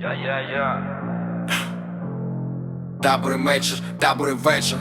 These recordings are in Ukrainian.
Я, я, я. Добрий вечір, добрий вечір.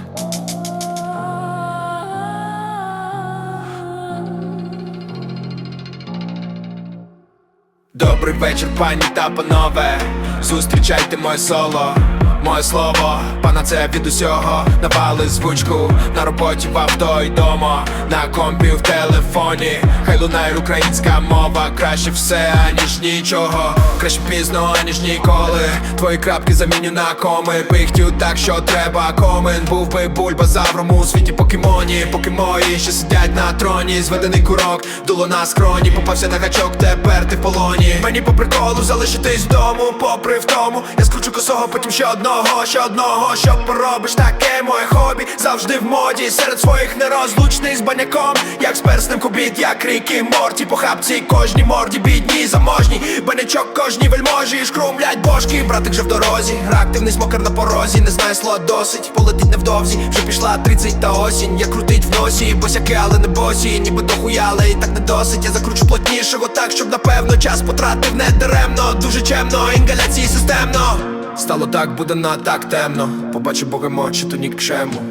Добрий вечір, пані та панове. Зустрічайте моє соло, моє слово, пана це від усього. Навали звучку на роботі в авто й дома, на компі в телефоні. Хай лунає українська мова, краще все, аніж нічого. Краще пізно, аніж ніколи. Твої крапки заміню на коми. Пихтю так, що треба. Комен був би бульбазавром у світі покемоні. Поки мої ще сидять на троні. Зведений курок, дуло на скроні. Попався на гачок, тепер ти в полоні. Мені по приколу залишитись вдому, попри втому. Я скручу косого, потім ще одного, ще одного. Що поробиш, таке моє хобі. Завжди в моді. Серед своїх нерозлучний з баняком. Як з перснем кубіт, як ріки морті. По хапці кожній морді, бідні, заможні. Банячок кожній вельможі, шкрумлять бошки. Братик вже в дорозі. Активний смокер на порозі. Не знає слова досить. Полетить невдовзі. Вже пішла 30 та осінь. Я крутить в носі. Босяки, але не босі. Ніби дохуя, але і так не досить. Я закручу плотнішого так, щоб напевно час потратив не даремно. Дуже чемно, інгаляції системно. Стало так, буде на так темно. Побачу богом очі, то нікчему.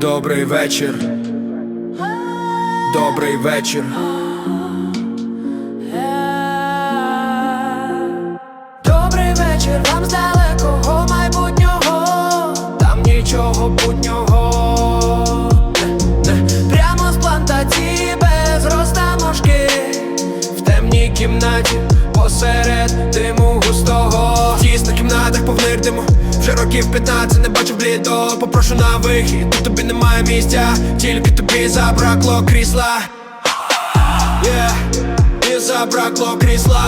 Добрий вечір. Добрий вечір. Добрий вечір вам з далекого майбутнього. Там нічого не. Прямо з плантації без розтаможки. В темній кімнаті посеред диму густого. Років 15 не бачив блідо. Попрошу на вихід, тут тобі немає місця, тільки тобі забракло крісла. Yeah, і забракло крісла.